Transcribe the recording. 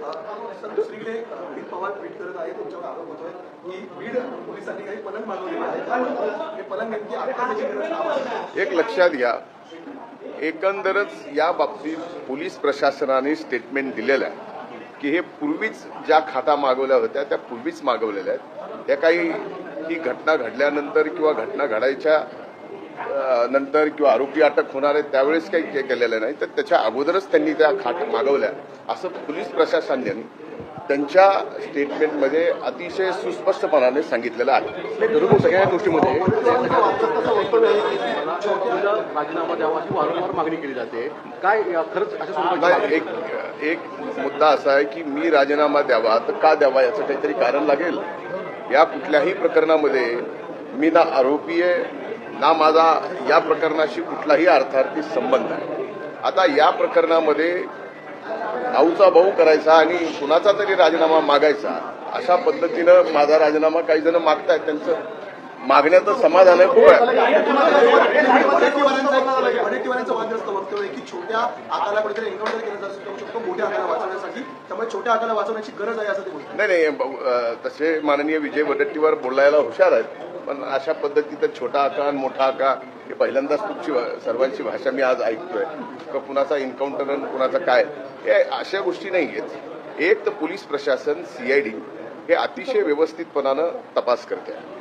Sir दुसरीकडे Amit Pawar tweet करत आहे तुमच्यावर आरोप होतोय की बीड पोलिसांनी काही पलंग मागवलेले हे पलंग नेमकी आत्महत्येची एक लक्षात घ्या एकंदरच या बाबतीत पोलीस प्रशासनाने स्टेटमेंट दिलेलं आहे की हे पूर्वीच ज्या खाता मागवल्या होत्या त्या पूर्वीच मागवलेल्या आहेत. त्या काही ही घटना घडल्यानंतर किंवा घटना घडायच्या नंतर किंवा आरोपी अटक होणार आहे त्यावेळेस काही केलेलं नाही. तर त्याच्या अगोदरच त्यांनी त्या खाट मागवल्या. असं पोलीस प्रशासनाने त्यांच्या स्टेटमेंटमध्ये अतिशय सुस्पष्टपणाने सांगितलेलं आहे. सगळ्या गोष्टीमध्ये राजीनामा द्यावा वारंवार मागणी केली जाते काय खरंच एक एक मुद्दा असा आहे की मी राजीनामा द्यावा तर का द्यावा याचं काहीतरी कारण लागेल. या कुठल्याही प्रकरणामध्ये मी ना आरोपी आहे ना माझा या प्रकरणाशी कुठलाही अर्थार्थी संबंध आहे आता या प्रकरणामध्ये भाऊचा भाऊ करायचा आणि कुणाचा तरी राजीनामा मागायचा अशा पद्धतीनं माझा राजीनामा काही जण मागतायत. त्यांचं मागण्याचं समाधान आहे खूप आहे. नाही नाही तसे माननीय विजय वडेट्टीवार बोलायला हुशार आहेत. पण अशा पद्धतीचा छोटा आका आणि मोठा आका हे पहिल्यांदाच तुमची सर्वांची भाषा मी आज ऐकतोय. का कुणाचा एन्काउंटर आणि कुणाचा काय? हे अशा गोष्टी नाही आहेत एक तर पोलीस प्रशासन सीआयडी हे अतिशय व्यवस्थितपणानं तपास करते. आहे